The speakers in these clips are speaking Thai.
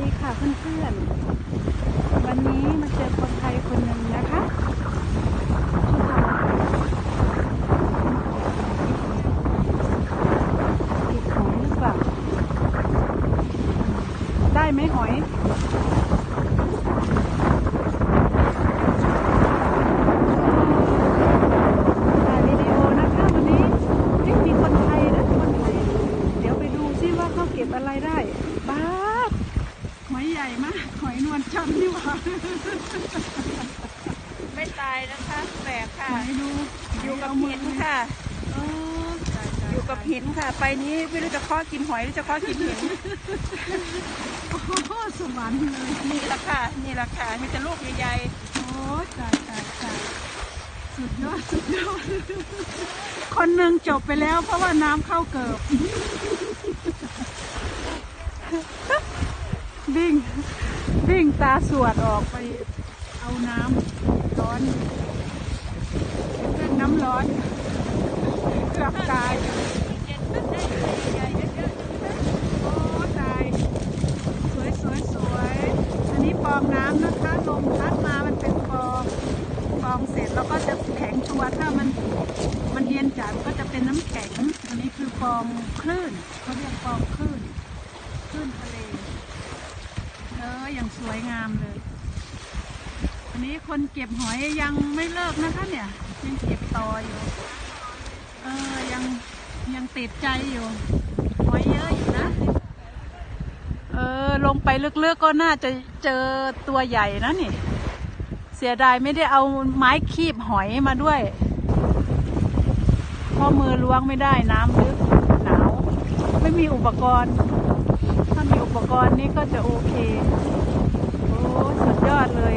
ดีค่ะเพื่อนๆ วันนี้มาเจอคนไทยคนหนึ่งนะคะชื่อทอะไรเก็บหอยหรือเปล่า ได้ไหมหอย ถ่ายวิดีโอนะคะวันนี้เฮ้ยมีคนไทยนะคนไทย เดี๋ยวไปดูซิว่าเขาเก็บอะไรได้บ้าบ หอยใหญ่มาก หอยนวลจันทร์นี่หว่าไม่ตายนะคะแปลกค่ะ ไหนดูอยู่กับไหหินค่ะ เออตายตาอยู่กับหินค่ะ ไปนี้ไม่รู้จะเคาะกินหอยหรือจะเคาะกินหิน โอ้โหสวรรค์เลยนี่แหละค่ะ นี่แหละค่ะ มีแต่ลูกใหญ่โอ้ตายตายตายสุดยอดสุดยอด คนหนึ่งจบไปแล้วเพราะว่าน้ำเข้าเกิบ วิ่งวิ่งตาสวดออกไปเอาน้ำร้อนเครื่องน้ำร้อนเกือบตายโอ้ตายสวยสวยสวยอันนี้ฟองน้ำนะคะลมพัดมามันเป็นฟองฟองเสร็จแล้วก็จะแข็งชัวถ้ามันมันเย็นจัดก็จะเป็นน้ำแข็งอันนี้คือฟองคลื่นเขาเรียกฟองคลื่นคลื่นทะเล อย่างสวยงามเลย อันนี้คนเก็บหอยยังไม่เลิกนะคะเนี่ยยังเก็บต่ออยู่เออยังยังติดใจอยู่หอยเยอะอยู่นะ เออลงไปลึกๆก็น่าจะเจอตัวใหญ่นะนี่ เสียดายไม่ได้เอาไม้คีบหอยมาด้วยเพราะมือล้วงไม่ได้น้ำลึกหนาว ไม่มีอุปกรณ์ ถ้ามีอุปกรณ์นี่ก็จะโอเค โอ้สุดยอดเลย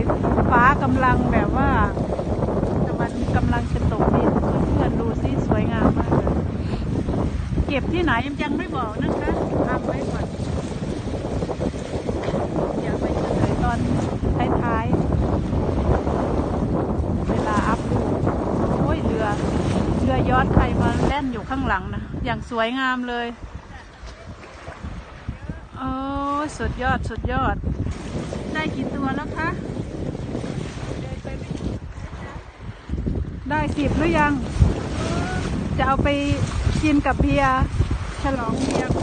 ฟ้า กำลังแบบว่าแต่มันกำลังจะตกดินเพื่อนๆดูสิสวยงามมากเลยเก็บที่ไหนยังไม่บอกนะคะทำไว้ก่อนเดี๋ยวไปเฉยตอนท้ายๆเวลาอัพดูโอ้ยเรือเรือยอดใครมาแล่นอยู่ข้างหลังนะอย่างสวยงามเลยโอ้สุดยอดสุดยอด ได้กี่ตัวแล้วคะ ได้สิบหรือยัง จะเอาไปกินกับเบียร์ฉลองเบียร์